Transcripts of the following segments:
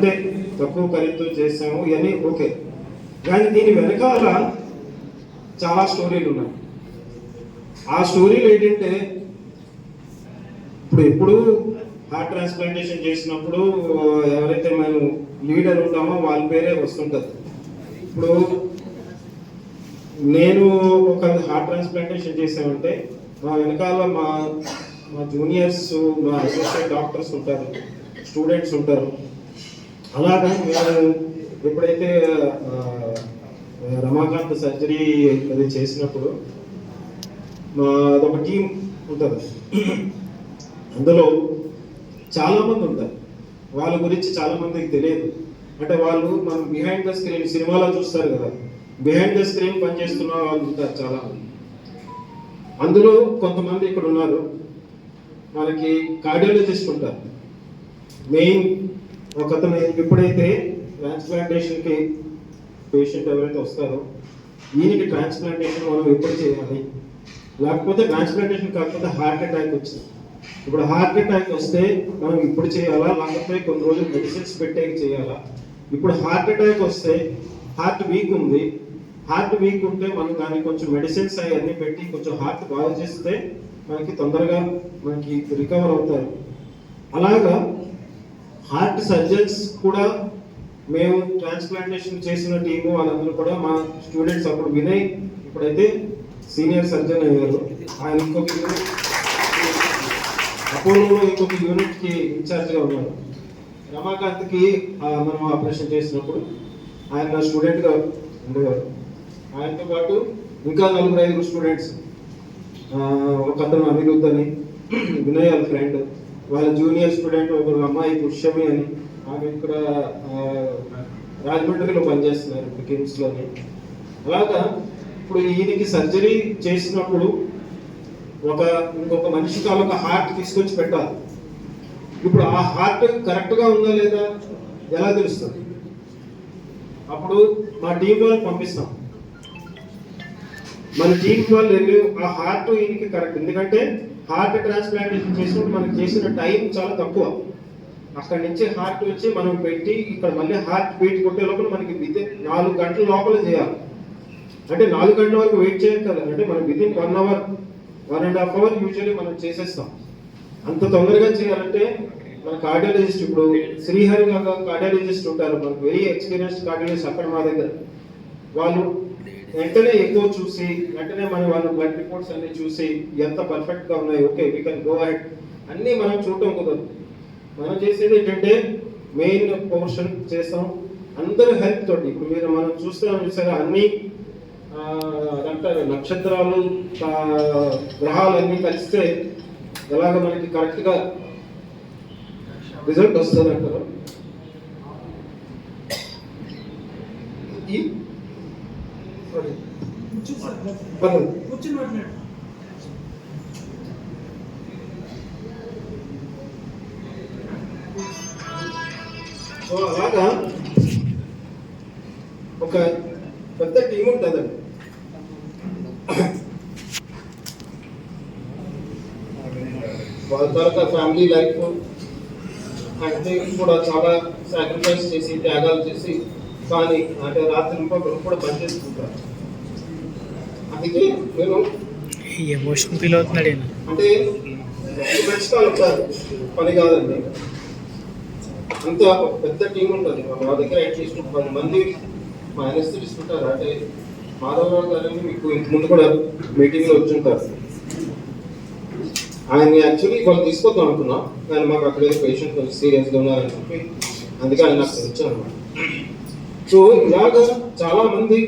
అంతే తక్కువ ఖరీదుతో చేసాము ఇవన్నీ ఓకే. కానీ దీని వెనకాల చాలా స్టోరీలు ఉన్నాయి. ఆ స్టోరీలు ఏంటంటే ఇప్పుడు ఎప్పుడు హార్ట్ ట్రాన్స్ప్లాంటేషన్ చేసినప్పుడు ఎవరైతే మేము లీడర్ ఉంటామో వాళ్ళ పేరే వస్తుంటుంది. ఇప్పుడు నేను ఒక హార్ట్ ట్రాన్స్ప్లాంటేషన్ చేసామంటే మా వెనకాల మా మా జూనియర్స్ మా అసోసియేట్ డాక్టర్స్ ఉంటారు స్టూడెంట్స్ ఉంటారు. అలాగే ఎప్పుడైతే రమాకాంత్ సర్జరీ అది చేసినప్పుడు మా అదొక టీం ఉంటుంది. అందులో చాలామంది ఉంటారు. వాళ్ళ గురించి చాలామందికి తెలియదు. అంటే వాళ్ళు మనం బిహైండ్ ద స్క్రీన్ సినిమాలో చూస్తారు కదా బిహైండ్ ద స్క్రీన్ పనిచేస్తున్న వాళ్ళు ఉంటారు చాలామంది. అందులో కొంతమంది ఇక్కడ ఉన్నారు మనకి కార్డియాలజిస్ట్ ఉంటారు. మెయిన్ ఒక ఎప్పుడైతే ట్రాన్స్ప్లాంటేషన్కి పేషెంట్ ఎవరైతే వస్తారో ఈయనకి ట్రాన్స్ప్లాంటేషన్ మనం ఎప్పుడు చేయాలి? లేకపోతే ట్రాన్స్ప్లాంటేషన్ కాకపోతే హార్ట్ అటాక్ వచ్చింది. ఇప్పుడు హార్ట్ అటాక్ వస్తే మనం ఇప్పుడు చేయాలా? లేకపోతే కొన్ని రోజులు మెడిసిన్స్ పెట్టే చేయాలా? ఇప్పుడు హార్ట్ అటాక్ వస్తే హార్ట్ వీక్ ఉంది. హార్ట్ వీక్ ఉంటే మనం దానికి కొంచెం మెడిసిన్స్ అవన్నీ పెట్టి కొంచెం హార్ట్ బాగా చేస్తే మనకి తొందరగా మనకి రికవర్ అవుతారు. అలాగా హార్ట్ సర్జన్స్ కూడా మేము ట్రాన్స్ప్లాంటేషన్ చేసిన టీము వాళ్ళందరూ కూడా మా స్టూడెంట్స్ అప్పుడు వినయ్ ఇప్పుడైతే సీనియర్ సర్జన్ అయ్యారు. ఆయన ఇంకొక యూనిట్ ఇంకొక యూనిట్కి ఇన్ఛార్జ్గా ఉన్నారు. రమాకాంత్కి మనం ఆపరేషన్ చేసినప్పుడు ఆయన నా స్టూడెంట్గా ఉండేవారు. ఆయనతో పాటు ఇంకా నలుగురు ఐదుగురు స్టూడెంట్స్ ఒక అతను అనిరుద్ధ్ అని వినయ్ వాళ్ళ ఫ్రెండ్. వాళ్ళ జూనియర్ స్టూడెంట్ ఒక అమ్మాయి పుష్యమి అని ఆమె ఇక్కడ రాజమండ్రిలో పనిచేస్తున్నారు ఇప్పుడు కిమ్స్లోని అలాగా ఇప్పుడు ఈయనకి సర్జరీ చేసినప్పుడు ఒక ఇంకొక మనిషికి ఒక హార్ట్ తీసుకొచ్చి పెట్టాలి. ఇప్పుడు ఆ హార్ట్ కరెక్ట్గా ఉందా లేదా ఎలా తెలుస్తుంది? అప్పుడు మా టీం వాళ్ళకి పంపిస్తాం. మన టీం వాళ్ళు వెళ్ళి ఆ హార్ట్ ఈయనకి కరెక్ట్ ఎందుకంటే హార్ట్ ట్రాన్స్ప్లాంటేషన్ చేసినప్పుడు మనం చేసిన టైం చాలా తక్కువ. అక్కడి నుంచి హార్ట్ వచ్చి మనం పెట్టి ఇక్కడ మళ్ళీ హార్ట్ బీట్ కొట్టే లోపల మనకి వితిన్ నాలుగు గంటల లోపల చేయాలి. అంటే నాలుగు గంటల వరకు వెయిట్ చేయక్కర్లేదు అంటే మనం within one hour one and half hour usually మనం చేసేస్తాం. అంత తొందరగా చేయాలంటే మన కార్డియాలజిస్ట్ ఇప్పుడు శ్రీహరి కార్డియాలజిస్ట్ ఉంటారు. మనకు వెరీ ఎక్స్పీరియన్స్డ్ కార్డియాలజిస్ట్ అక్కడ మా దగ్గర. వాళ్ళు వెంటనే ఎక్కువ చూసి వెంటనే మన వాళ్ళు బ్లడ్ రిపోర్ట్స్ అన్ని చూసి ఎంత పర్ఫెక్ట్గా ఉన్నాయి okay we can go ahead అన్ని మనం చూడటం కుదరదు. మనం చేసేది ఏంటంటే మెయిన్ పోర్షన్ చేస్తాం అందరి హెల్ప్ తోటి ఇప్పుడు మీరు మనం చూస్తున్నాం చూసారా అన్ని అంటారు నక్షత్రాలు గ్రహాలు అన్ని కలిస్తే ఎలాగ మనకి కరెక్ట్గా రిజల్ట్ వస్తుంది అంటారు? ఈ పర్లేదు. కూర్చుని మాట్లాడు. సో అలాగా? ఒక పెద్ద టీం ఉంటుందండి వాళ్ళ తర్వాత ఫ్యామిలీ లైఫ్ అంటే కూడా చాలా సాక్రిఫైస్ చేసి త్యాగాలు చేసి కానీ అంటే రాత్రి కూడా పనిచేసుకుంటారు అందుకే నేను ఎమోషన్ ఫీల్ అవుతున్నాడు. అంటే పని కాదండి. అంత పెద్ద టీం ఉంటుంది. మా దగ్గర అట్లీస్ట్ పది మంది మా ఎనస్థిటిస్ట్ ఉంటారు అంటే మాధవరావు గారిని మీకు ఇంత ముందు కూడా మీటింగ్లో వచ్చి ఉంటారు ఆయన యాక్చువల్లీ వాళ్ళు తీసుకొద్దాం అనుకున్నా. కానీ మాకు అక్కడ పేషెంట్ కొంచెం సీరియస్గా ఉన్నారని చెప్పి అందుకే ఆయన నాకు వచ్చాను సో ఇలాగా చాలా మంది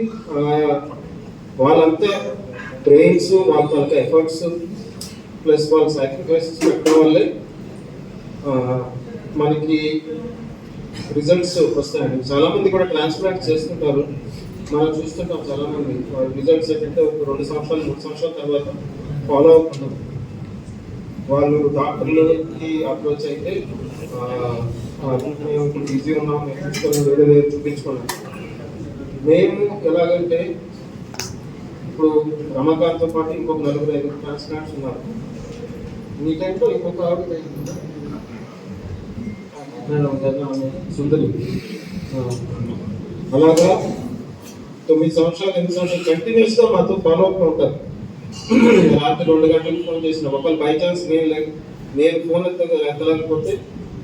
వాళ్ళంతా ట్రైన్స్ వాళ్ళ తాలూకా ఎఫర్ట్స్ ప్లస్ వాళ్ళ సాక్రిఫైసెస్ పెట్టడం వల్లే మనకి రిజల్ట్స్ వస్తాయండి. చాలామంది కూడా ట్రాన్స్ప్లాంట్ చేస్తుంటారు. మనం చూస్తుంటాం చాలామంది. వాళ్ళ రిజల్ట్స్ ఏంటంటే ఒక రెండు సంవత్సరాలు మూడు సంవత్సరాల తర్వాత ఫాలో అవుతున్నాం వాళ్ళు డాక్టర్లకి అప్రోచ్ అయితే మేము ఇప్పుడు బిజీ ఉన్నాం మేము వేరే వేరే చూపించుకున్నాం మేము ఎలాగంటే ఇప్పుడు రమాకాంత్తో పాటు ఇంకొక నలుగురు ఐదు ట్రాన్స్ప్లాంట్స్ ఉన్నారు. మీ టైంలో ఇంకొక ఆవిడ సుందరి. అలాగా? తొమ్మిది సంవత్సరాలు ఎనిమిది సంవత్సరాలు కంటిన్యూస్గా మాతో ఫాలో అప్ ఉంటారు. రాత్రి రెండు గంటలకు ఫోన్ చేసిన. ఒకళ్ళు బై ఛాన్స్ నేను నేను ఫోన్ ఎత్త ఎత్తలేకపోతే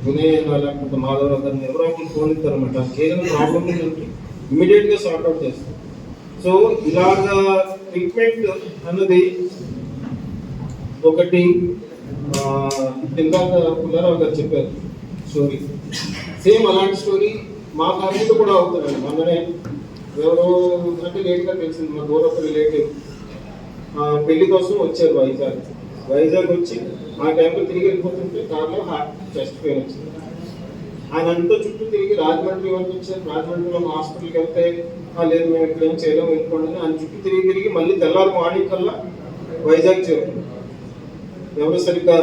వినయ్ లేకపోతే మాధవ్ గారిని ఎవరో ఒకరు ఫోన్ ఎత్తారన్నమాట ఏదైనా ప్రాబ్లం ఉందంటే ఇమీడియట్గా సార్ట్ అవుట్ చేస్తాం సో ఇలాగా ట్రీట్మెంట్ అన్నది ఒకటి ఆ, ఇందాక పుల్లారావు గారు చెప్పారు స్టోరీ సేమ్ అలాంటి స్టోరీ మా ఫ్యామిలీతో కూడా అవుతుందండి. మొన్ననే ఎవరో అంటే లేట్గా తెలిసింది మా దూరపు రిలేటివ్ పెళ్ళి కోసం వచ్చారు వైజాగ్. వైజాగ్ వచ్చి ఆ టైంలో తిరిగి వెళ్ళిపోతుంటే కార్లో హార్ట్ చెస్ట్ పెయిన్ వచ్చింది. ఆయన అంతా చుట్టూ తిరిగి రాజమండ్రి వరకు వచ్చారు రాజమండ్రిలో హాస్పిటల్కి వెళ్తే లేదు మేము ఇక్కడ ఏం చేయలేము వెళ్ళిపోండి అని ఆయన చుట్టూ తిరిగి తిరిగి మళ్ళీ తెల్లారు మార్నింగ్ కల్లా వైజాగ్ చేరు ఎవరు సరిగ్గా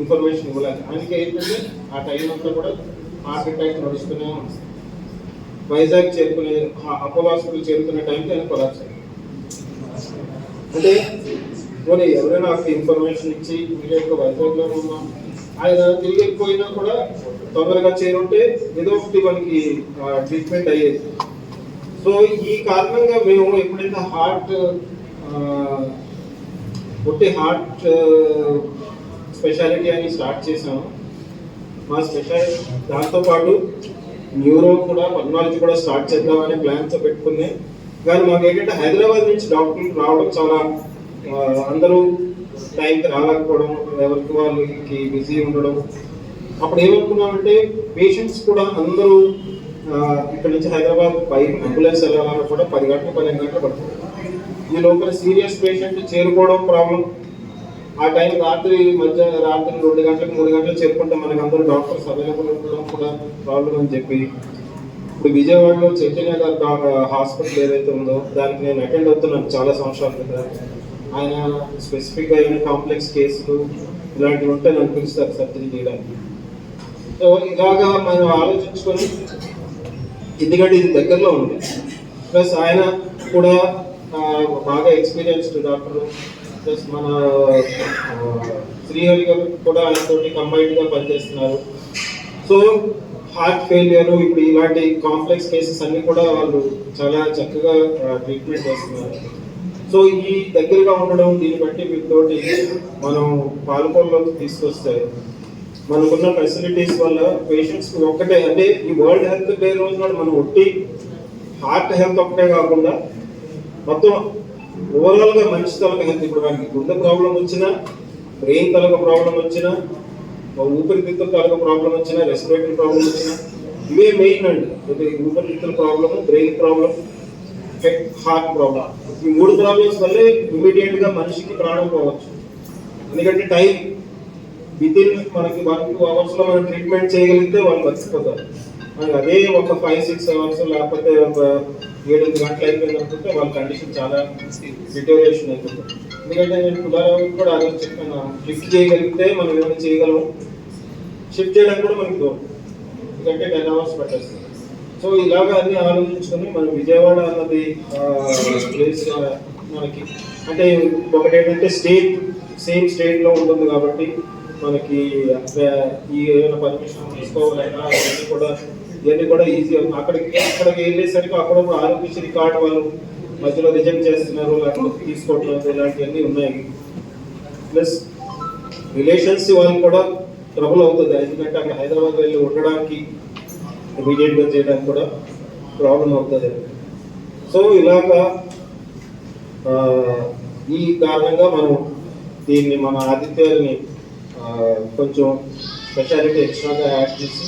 ఇన్ఫర్మేషన్ ఇవ్వలేదు. ఆయనకి ఏంటంటే ఆ టైం అంతా కూడా హార్ట్ అటాక్ నడుస్తూనే ఉంది. వైజాగ్ చేరుకునే అపోలో హాస్పిటల్ చేరుకునే టైంకి ఆయన కొలాప్స్ అయ్యారు. అంటే పోనీ ఎవరైనా ఇన్ఫర్మేషన్ ఇచ్చి ఇమీడియట్గా వైజాగ్లో ఉన్నాం. ఆయన తిరిగి వెళ్ళిపోయినా కూడా తొందరగా చేరుంటే ఏదో ఒకటి మనకి ట్రీట్మెంట్ అయ్యేది. సో ఈ కారణంగా మేము ఎప్పుడైతే హార్ట్ ఒట్టి హార్ట్ స్పెషాలిటీ అని స్టార్ట్ చేసాము మా స్పెషాలిటీ దాంతోపాటు న్యూరో కూడా పద్మాలజీ కూడా స్టార్ట్ చేద్దామనే ప్లాన్తో పెట్టుకున్నాయి కానీ మాకు ఏంటంటే హైదరాబాద్ నుంచి డాక్టర్లు రావడం చాలా అందరూ టైంకి రాలేకపోవడం ఎవరికి వాళ్ళకి బిజీ ఉండడం అప్పుడు ఏమనుకున్నామంటే పేషెంట్స్ కూడా అందరూ ఇక్కడ నుంచి హైదరాబాద్ పై అంబులెన్స్ వెళ్ళాలన్నా కూడా పది గంటలు పన్నెండు గంటలు పడుతుంది. ఈ లోపల సీరియస్ పేషెంట్ చేరుకోవడం ప్రాబ్లం ఆ టైం రాత్రి మధ్య రాత్రి రెండు గంటలకు మూడు గంటలకు చేరుకుంటే మనకు అందరూ డాక్టర్స్ అవైలబుల్ ఉండడం కూడా ప్రాబ్లం అని చెప్పి ఇప్పుడు విజయవాడలో చైతన్య గారు హాస్పిటల్ ఏదైతే ఉందో దానికి నేను అటెండ్ అవుతున్నాను చాలా సంవత్సరాల క్రితం. ఆయన స్పెసిఫిక్గా అయిన కాంప్లెక్స్ కేసులు ఇలాంటివి ఉంటే నన్ను పిలుస్తారు సర్జరీ చేయడానికి. సో ఇలాగా మనం ఆలోచించుకొని ఎందుకంటే ఇది దగ్గరలో ఉంది. ప్లస్ ఆయన కూడా బాగా ఎక్స్పీరియన్స్డ్ డాక్టర్ ప్లస్ మన శ్రీహరి గారు కూడా ఆయనతోటి కంబైన్డ్గా పనిచేస్తున్నారు. సో హార్ట్ ఫెయిలియర్ ఇప్పుడు ఇలాంటి కాంప్లెక్స్ కేసెస్ అన్ని కూడా వాళ్ళు చాలా చక్కగా ట్రీట్మెంట్ చేస్తున్నారు. సో ఈ దగ్గరగా ఉండడం దీన్ని బట్టి వీటితోటి మనం పాలకొల్లోకి తీసుకొస్తే మనకున్న ఫెసిలిటీస్ వల్ల పేషెంట్స్ ఒక్కటే అంటే ఈ వరల్డ్ హెల్త్ డే రోజు నాడు మనం ఒట్టి హార్ట్ హెల్త్ ఒకటే కాకుండా మొత్తం ఓవరాల్గా మనిషి తలక హెల్త్ ఇప్పుడు మనకి గుండె ప్రాబ్లం వచ్చినా బ్రెయిన్ తలక ప్రాబ్లం వచ్చినా ఊపిరితిత్తుల తలక ప్రాబ్లం వచ్చినా రెస్పిరేటరీ ప్రాబ్లం వచ్చినా ఇవే మెయిన్ అండి. అంటే ఊపిరితిత్తుల problem brain problem heart problem ఈ మూడు ప్రాబ్లమ్స్ వల్లే ఇమీడియట్గా మనిషికి ప్రాణం పోవచ్చు. ఎందుకంటే టైం విత్ ఇన్ మనకి వన్ టూ అవర్స్లో మనం ట్రీట్మెంట్ చేయగలిగితే వాళ్ళు మర్చిపోతారు. మనకి అదే ఒక ఫైవ్ సిక్స్ అవర్స్ లేకపోతే ఒక ఏడు గంటలు అయిపోయింది అనుకుంటే వాళ్ళ కండిషన్ చాలా డిటోరియేషన్ అయిపోతుంది. ఎందుకంటే నేను పులారావు కూడా అదే చెప్పాను షిఫ్ట్ చేయగలిగితే మనం ఏమైనా చేయగలము? షిఫ్ట్ చేయడానికి కూడా మనకి దూరం ఎందుకంటే టెన్ అవర్స్ పట్టేస్తుంది. సో ఇలాగా అన్ని ఆలోచించుకొని మనం విజయవాడ అన్నది ప్లేస్ మనకి అంటే ఒకటి ఏంటంటే స్టేట్ సేమ్ స్టేట్లో ఉంటుంది కాబట్టి మనకి ఈ ఏమైనా పర్మిషన్ తీసుకోవాలన్నా ఇవన్నీ కూడా ఇవన్నీ కూడా ఈజీ అవుతుంది. అక్కడికి అక్కడికి వెళ్ళేసరికి అక్కడ ఒక ఆరోగ్యశ్రీ కార్డు వాళ్ళు మధ్యలో రిజెక్ట్ చేస్తున్నారు లేకపోతే తీసుకోవట్లేదు ఇలాంటివన్నీ ఉన్నాయి. ప్లస్ రిలేషన్స్ వాళ్ళు కూడా ట్రబుల్ అవుతుంది. ఎందుకంటే అక్కడ హైదరాబాద్ వెళ్ళి ఉండడానికి ఇమీడియట్గా చేయడానికి కూడా ప్రాబ్లం అవుతుంది. సో ఇలాగా ఈ కారణంగా మనం దీన్ని మన ఆదిత్యాన్ని కొంచెం స్పెషాలిటీ ఎక్స్ట్రాగా యాడ్ చేసి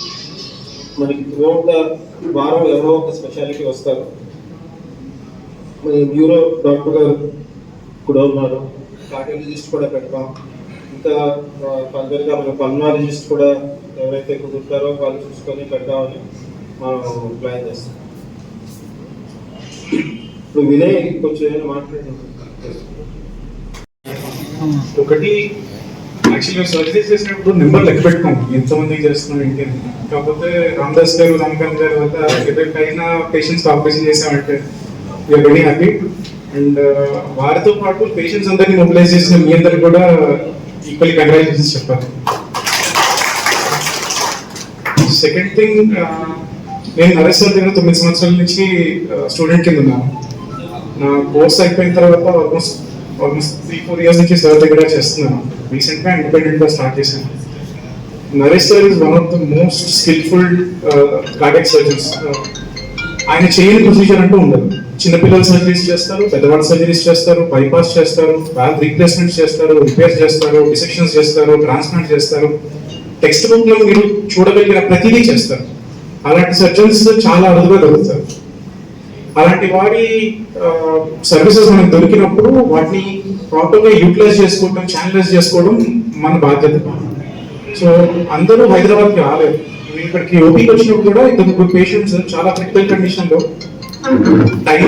మనకి త్రూఅవుట్ ద వారం ఎవరో ఒక స్పెషాలిటీ వస్తారు. మన న్యూరో డాక్టర్ గారు కూడా ఉన్నారు. కార్డియాలజిస్ట్ కూడా పెడతాం. ఇంకా ఫర్దర్గా మన పల్మాలజిస్ట్ కూడా ఎవరైతే కుదురుతారో వాళ్ళు చూసుకొని పెడదామని మనం ప్లాన్ చేస్తాం. ఇప్పుడు వినయ్ కొంచెం ఏమైనా మాట్లాడండి ఒకటి యాక్చువల్గా సర్జరీ చేసినప్పుడు నెంబర్ లెక్క పెట్టుకోం. ఎంతమందికి చేస్తున్నాం ఏంటి అని. కాకపోతే రామదాస్ గారు రామకాంత్ గారు వల్ల పేషెంట్స్ ఆపరేషన్ చేసామంటే we are very happy and వారితో పాటు పేషెంట్స్ అందరినీ మొబిలైజ్ చేసిన మీ అందరికి కూడా ఈక్వల్లీ కంగ్రాచులేషన్స్ చెప్పాలి. సెకండ్ థింగ్ uh, నేను నరేష్ సార్ దగ్గర తొమ్మిది సంవత్సరాల నుంచి uh, స్టూడెంట్ కింద ఉన్నాను. నా కోర్స్ అయిపోయిన తర్వాత almost almost three four years నుంచి సార్ దగ్గర చేస్తున్నాను. రీసెంట్గా ఇండిపెండెంట్గా స్టార్ట్ చేశాను. Naresh sir is one of the most skilful cardiac surgeons ఆయన చేయని ప్రొసీజర్ అంటూ ఉండదు. చిన్నపిల్లల సర్జరీస్ చేస్తారు పెద్దవాళ్ళ సర్జరీస్ చేస్తారు బైపాస్ చేస్తారు వాల్వ్ రీప్లేస్మెంట్స్ చేస్తారు రిపేర్ చేస్తారు డిసెక్షన్స్ చేస్తారు ట్రాన్స్ప్లాంట్ చేస్తారు. టెక్స్ట్ బుక్లో మీరు చూడగలిగిన ప్రతిదీ చేస్తారు. అలాంటి సర్జన్స్ చాలా అరుదుగా దొరుకుతారు. అలాంటి వాడి సర్వీసెస్ మనకు దొరికినప్పుడు వాటిని ప్రాపర్గా యూటిలైజ్ చేసుకోవడం ఛానలైజ్ చేసుకోవడం మన బాధ్యత. సో అందరూ హైదరాబాద్కి రాలేదు. మేము ఇక్కడికి ఓపీకి వచ్చినప్పుడు కూడా ఇంత ముగ్గురు పేషెంట్స్ చాలా క్రిటికల్ కండిషన్లో టైం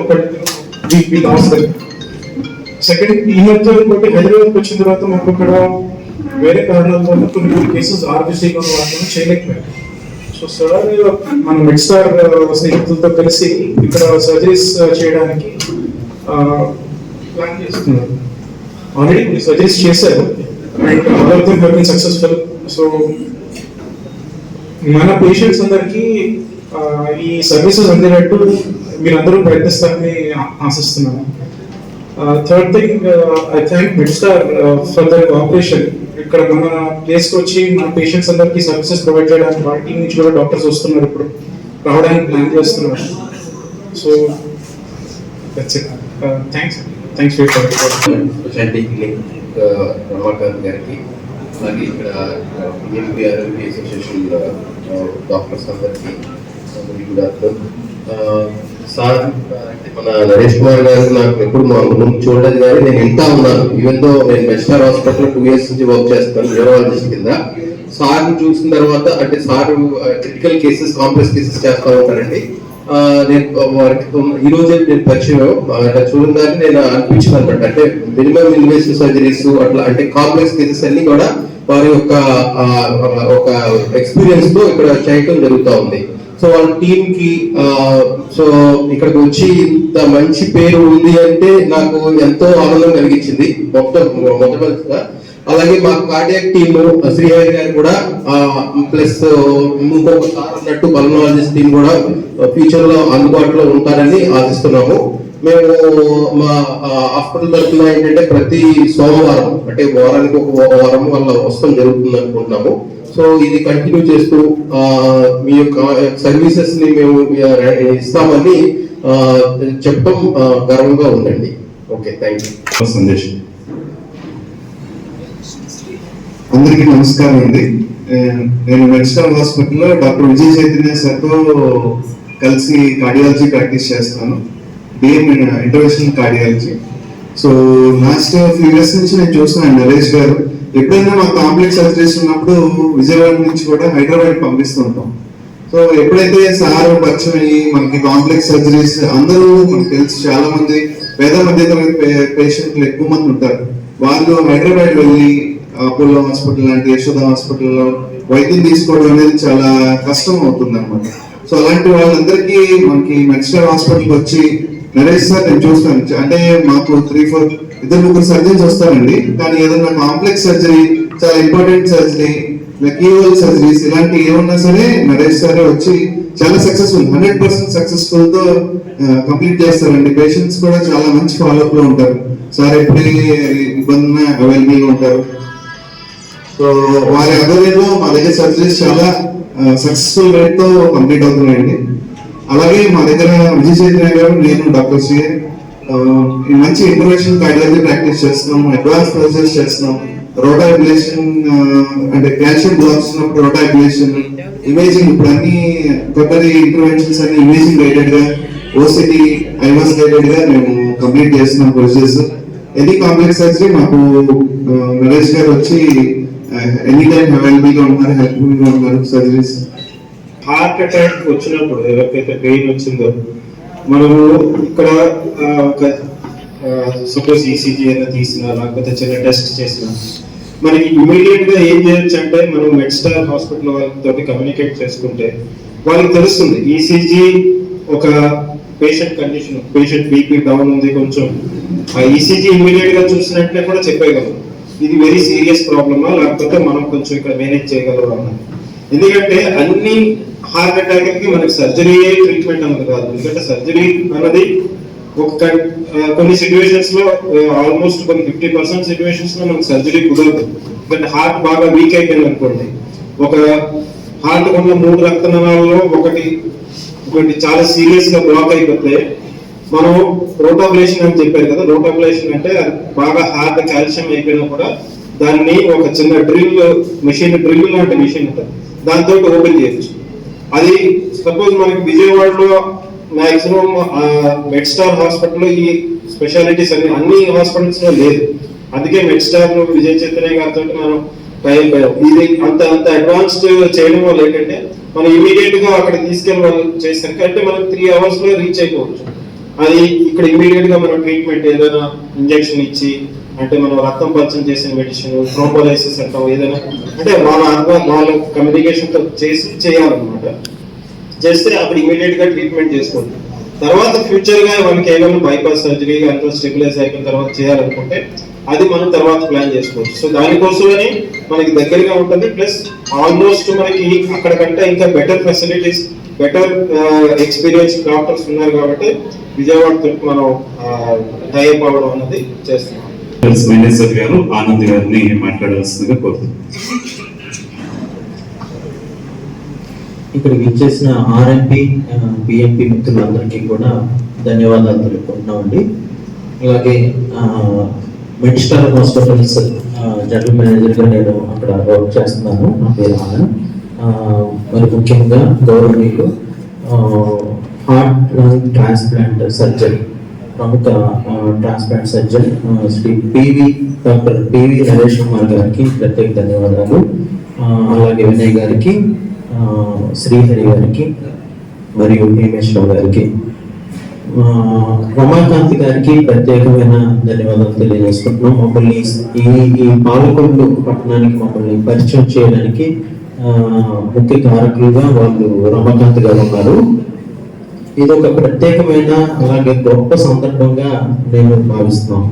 ఒకటి సెకండ్ ఈ మధ్య ఇంకోటి హైదరాబాద్కి వచ్చిన తర్వాత మాకు ఇక్కడ వేరే కారణాల వల్ల కొన్ని కేసెస్ ఆరోగ్యశ్రీగా వాటిని చేయలేకపోయారు సో సార్ మన మిడ్స్టార్ స్నేహితులతో కలిసి ఇక్కడ సర్జరీస్ చేయడానికి ప్లాన్ చేస్తున్నారు ఆల్రెడీ కొన్ని సర్జరీస్ చేశారు. And all of them successful so మన పేషెంట్స్ అందరికీ ఈ సర్వీసెస్ అందినట్టు మీరందరూ ప్రయత్నిస్తారని ఆశిస్తున్నాను. Third thing I thank Medistar for the operation ఇక్కడ మన ప్లేస్కి వచ్చి మన పేషెంట్స్ అందరికీ సర్వీసెస్ ప్రొవైడ్ చేయడానికి వాటి నుంచి కూడా డాక్టర్స్ వస్తున్నారు ఇప్పుడు. రావడానికి ప్లాన్ చేస్తున్నారు. So thanks thanks for speciality Ramakanth గారికి అలాగే ఇక్కడ పిఎంపిఆర్ అసోసియేషన్ డాక్టర్స్ అందరికీ అందరికీ గుడ్ ఆఫ్టర్నూన్ uh, సార్ మన నరేష్ కుమార్ గారు నాకు ఎప్పుడు మా ముందు చూడలేదు కానీ నేను ఇంత ఉన్నాను. ఈవెన్తో నేను మెస్టార్ హాస్పిటల్ టూ ఇయర్స్ నుంచి వర్క్ చేస్తాను న్యూరాలజిస్ట్ కింద. సార్ చూసిన తర్వాత అంటే sir critical cases complex cases చేస్తా ఉంటారండి. నేను వారికి ఈ రోజే నేను పరిచయం. అట్లా చూడగానే నేను అనిపించింది అనమాట అంటే మినిమం ఇన్వెస్ట్ సర్జరీస్ అట్లా అంటే కాంప్లెక్స్ కేసెస్ అన్ని కూడా వారి యొక్క ఒక ఎక్స్పీరియన్స్తో ఇక్కడ చేయటం జరుగుతూ ఉంది. సో వాళ్ళ టీమ్కి సో ఇక్కడికి వచ్చి ఇంత మంచి పేరు ఉంది అంటే నాకు ఎంతో ఆనందం కలిగించింది. మొత్తం మొట్టమొదటిగా. అలాగే మా కార్డియాక్ టీమ్ శ్రీహరి గారు కూడా ప్లస్ ఇంకొక సార్ అన్నట్టు పల్మనాలజిస్ట్ టీం కూడా ఫ్యూచర్లో అందుబాటులో ఉంటారని ఆశిస్తున్నాము. మేము మా హాస్పిటల్ తరఫున ఏంటంటే ప్రతి సోమవారం అంటే వారానికి ఒక వారం వల్ల వస్తాం జరుగుతుంది అనుకుంటున్నాము సో ఇది కంటిన్యూ చేస్తూ మీ యొక్క సర్వీసెస్ని మేము ఇస్తామని చెప్పడం గర్వంగా ఉందండి ఓకే థ్యాంక్ యూ సందేశం. అందరికీ నమస్కారం అండి. నేను మెడికల్ హాస్పిటల్లో డాక్టర్ విజయ్ చైతన్య సార్తో కలిసి కార్డియాలజీ ప్రాక్టీస్ చేస్తాను BM interventional cardiology so last few years నుంచి నేను చూస్తున్నాను నరేష్ గారు. ఎప్పుడైనా మా కాంప్లెక్స్ సర్జరీస్ ఉన్నప్పుడు విజయవాడ నుంచి కూడా హైదరాబాద్ పంపిస్తుంటాం. సో ఎప్పుడైతే సార్ పరిచయం అయ్యి మనకి కాంప్లెక్స్ సర్జరీస్ అందరూ మనకు తెలుసు చాలా మంది పేద మధ్య పేషెంట్లు ఎక్కువ మంది ఉంటారు. వాళ్ళు హైదరాబాద్ వెళ్ళి అపోలో హాస్పిటల్ లాంటి యశోద హాస్పిటల్లో వైద్యం తీసుకోవడం అనేది చాలా కష్టం అవుతుంది అనమాట సో అలాంటి వాళ్ళందరికీ మనకి మెక్స్టర్ హాస్పిటల్కి వచ్చి నరేష్ సార్ నేను చూస్తాను. అంటే మాకు త్రీ ఫోర్ ఇద్దరు ముగ్గురు సర్జరీస్ వస్తారండి. కానీ ఏదైనా కాంప్లెక్స్ సర్జరీ చాలా ఇంపార్టెంట్ సర్జరీ కీహోల్ సర్జరీస్ ఇలాంటి ఏమన్నా సరే నరేష్ సార్ వచ్చి చాలా సక్సెస్ఫుల్ హండ్రెడ్ పర్సెంట్ సక్సెస్ఫుల్తో కంప్లీట్ చేస్తారండి. పేషెంట్స్ కూడా చాలా మంచి ఫాలోఅప్లో ఉంటారు. సార్ ఎప్పుడు ఇబ్బంది అవైలబుల్గా ఉంటారు? సో వారి ఆధ్వర్యంలో మా దగ్గర సర్జరీస్ చాలా సక్సెస్ఫుల్ రేట్తో కంప్లీట్ అవుతున్నాయండి. అలాగే మా దగ్గర విజయ్ చైతన్య గారు నేను డాక్టర్ సి మంచి ఇంటర్నేషనల్ కార్డియాలజీ ప్రాక్టీస్ చేస్తున్నాం అడ్వాన్స్ ప్రాసెస్ చేస్తున్నాం. రోటాబిలేషన్ అంటే క్యాల్షియం బ్లాక్స్ ఉన్నప్పుడు రోటా ఇమేజింగ్ ఇప్పుడు అన్ని కొత్తది ఇంటర్వెన్షన్స్ అన్ని ఇమేజింగ్ గైడెడ్గా ఓసిటీ ఐవాస్ గైడెడ్గా మేము కంప్లీట్ చేస్తున్నాం ప్రొసెస్ ఎనీ కాంప్లెక్స్ సర్జరీ మాకు నరేష్ గారు వచ్చి ఎనీ టైం అవైలబుల్గా ఉన్నారు హెల్ప్ఫుల్గా ఉన్నారు సర్జరీస్ హార్ట్ అటాక్ వచ్చినప్పుడు ఎవరికైతే పెయిన్ వచ్చిందో మనము ఇక్కడ ఒక సపోజ్ ఈసీజీ అయినా తీసినా లేకపోతే చిన్న టెస్ట్ చేసినా మనకి ఇమీడియట్గా ఏం చేయొచ్చు అంటే మనం మెడ్స్టార్ హాస్పిటల్ వాళ్ళతో కమ్యూనికేట్ చేసుకుంటే వాళ్ళకి తెలుస్తుంది ఈసీజీ ఒక patient condition patient BP down ఉంది కొంచెం. ఆ ఈసీజీ ఇమీడియట్గా చూసినట్లే కూడా చెప్పేయగలం. ఇది వెరీ సీరియస్ ప్రాబ్లమా లేకపోతే మనం కొంచెం ఇక్కడ మేనేజ్ చేయగలమా అన్నది ఎందుకంటే అన్ని హార్ట్ అటాక్కి మనకి సర్జరీ ట్రీట్మెంట్ అన్నది కాదు. ఎందుకంటే సర్జరీ అన్నది ఒక కొన్ని సిచ్యువేషన్స్లో ఆల్మోస్ట్ కొన్ని ఫిఫ్టీ పర్సెంట్ సిచ్యువేషన్స్లో మనకి సర్జరీ కుదరదు. ఎందుకంటే హార్ట్ బాగా వీక్ అయిపోయింది అనుకోండి. ఒక హార్ట్ ఉన్న మూడు రక్త నరాల్లో ఒకటి ఒకటి చాలా సీరియస్గా బ్లాక్ అయిపోతే మనం రోటోబ్లేషన్ అని చెప్పారు కదా రోటోబ్లేషన్ అంటే అది బాగా హార్ట్ కాల్షియం అయిపోయినా కూడా దాన్ని ఒక చిన్న డ్రిల్ మెషిన్ డ్రిల్ లాంటి మెషిన్ ఉంటుంది. దాంతో ఓపెన్ చేయొచ్చు. అది సపోజ్ మనకి విజయవాడలో మాక్సిమం మెడ్స్టార్ హాస్పిటల్లో హాస్పిటల్ ఈ స్పెషాలిటీస్ అన్ని అన్ని హాస్పిటల్స్లో లేదు. అందుకే మెడ్స్టార్ విజయ చైతన్య గారితో మనం టైం ఇది అంత అంత అడ్వాన్స్డ్ చేయడం వల్ల ఏంటంటే మనం ఇమీడియట్గా అక్కడ తీసుకెళ్ళి వాళ్ళు చేసరికి అంటే మనం త్రీ అవర్స్లో రీచ్ అయిపోవచ్చు. అది ఇక్కడ ఇమీడియట్గా మనం ట్రీట్మెంట్ ఏదైనా ఇంజెక్షన్ ఇచ్చి అంటే మనం రక్తం పరిచయం చేసిన మెడిసిన్ ప్రోపోలైసిస్ అంటాం ఏదైనా అంటే మన అర్థం వాళ్ళ కమ్యూనికేషన్తో చేసి చేయాలన్నమాట. చేస్తే అప్పుడు ఇమీడియట్గా ట్రీట్మెంట్ చేసుకోండి. తర్వాత ఫ్యూచర్గా మనకి ఏమైనా బైపాస్ సర్జరీ అంతా స్టెబిలైజ్ అయిపోయిన తర్వాత చేయాలనుకుంటే అది మనం తర్వాత ప్లాన్ చేసుకోవచ్చు. సో దానికోసమని మనకి దగ్గరగా ఉంటుంది. ప్లస్ ఆల్మోస్ట్ మనకి అక్కడ కంటే ఇంకా better facilities better experience doctors ఉన్నారు కాబట్టి విజయవాడ తోటి మనం టైప్ అవ్వడం అన్నది చేస్తున్నాం. మేనేజర్ గారు ఆనంద్ గారిని మాట్లాడాల్సిందిగా కోరుతున్నాను ఇక్కడ విచ్చేసిన ఆర్ఎంపి పిఎంపి మిత్రులందరికీ కూడా ధన్యవాదాలు తెలుపుకుంటున్నామండి. అలాగే మెడిస్టార్ హాస్పిటల్స్ జనరల్ మేనేజర్గా నేను అక్కడ వర్క్ చేస్తున్నాను. నా పేరు ఆనంద్. మరి ముఖ్యంగా గౌరవనీయులు హార్ట్ లంగ్ ట్రాన్స్ప్లాంట్ సర్జరీ ప్రముఖ transplant surgeon Shri P V doctor P V Naresh Kumar గారికి ప్రత్యేక ధన్యవాదాలు. అలాగే వినయ్ గారికి శ్రీహరి గారికి మరియు హేమేశ్వర గారికి రమాకాంత్ గారికి ప్రత్యేకమైన ధన్యవాదాలు తెలియజేసుకుంటున్నాం. మమ్మల్ని ఈ ఈ పాలకొండ పట్టణానికి మమ్మల్ని పరిచయం చేయడానికి ముఖ్య కారకులుగా వాళ్ళు రమాకాంత్ గారు ఉన్నారు. ఇది ఒక ప్రత్యేకమైన అలాగే గొప్ప సందర్భంగా నేను భావిస్తున్నాను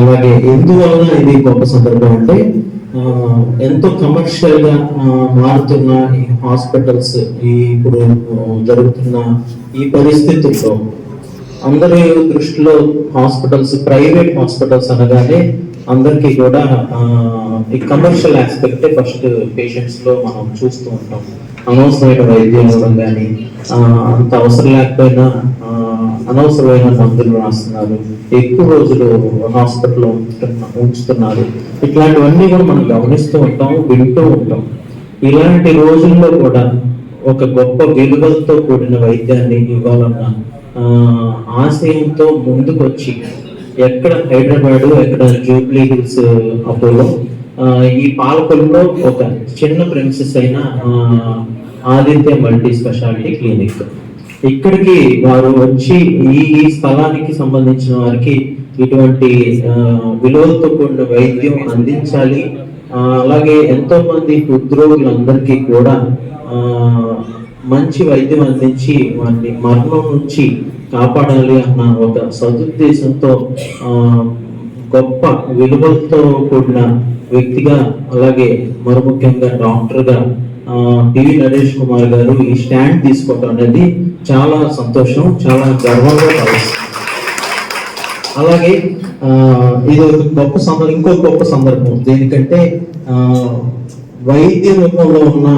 అలాగే ఎందువలన ఇది గొప్ప సందర్భం అంటే ఎంతో కమర్షియల్గా మారుతున్న ఈ హాస్పిటల్స్ ఈ ఇప్పుడు జరుగుతున్న ఈ పరిస్థితుల్లో అందరి దృష్టిలో హాస్పిటల్స్ ప్రైవేట్ హాస్పిటల్స్ అనగానే అందరికీ కూడా ఈ కమర్షియల్ ఆస్పెక్టే ఫస్ట్ పేషెంట్స్లో మనం చూస్తూ ఉంటాం. అనవసరమైన వైద్యం ఇవ్వడం కానీ అంత అవసరం లేకపోయినా అనవసరమైన మందులు రాస్తున్నారు. ఎక్కువ రోజులు హాస్పిటల్లో ఉంచుతున్నారు. ఇట్లాంటివన్నీ కూడా మనం గమనిస్తూ ఉంటాం వింటూ ఉంటాం. ఇలాంటి రోజుల్లో కూడా ఒక గొప్ప విలువలతో కూడిన వైద్యాన్ని ఇవ్వాలన్న ఆశయంతో ముందుకొచ్చి ఎక్కడ హైదరాబాదు ఎక్కడ జూబ్లీ హిల్స్ అపోలో ఈ పాలకొల్లో ఒక చిన్న ప్రిన్సెస్ అయిన ఆదిత్య మల్టీ స్పెషాలిటీ క్లినిక్. ఇక్కడికి వారు వచ్చి ఈ ఈ స్థలానికి సంబంధించిన వారికి ఇటువంటి విలువలతో కూడిన వైద్యం అందించాలి. అలాగే ఎంతో మంది కూడా మంచి వైద్యం అందించి వారిని మరణం నుంచి కాపాడాలి అన్న ఒక సదుద్దేశంతో గొప్ప విలువలతో కూడిన వ్యక్తిగా అలాగే మరి ముఖ్యంగా డాక్టర్గా ఆ, పివి నరేష్ కుమార్ గారు ఈ స్టాండ్ తీసుకోవటం అనేది చాలా సంతోషం చాలా గర్వంగా భావిస్తుంది అలాగే ఇది ఒక గొప్ప సందర్భం ఇంకో గొప్ప సందర్భం. దేనికంటే వైద్య రూపంలో ఉన్న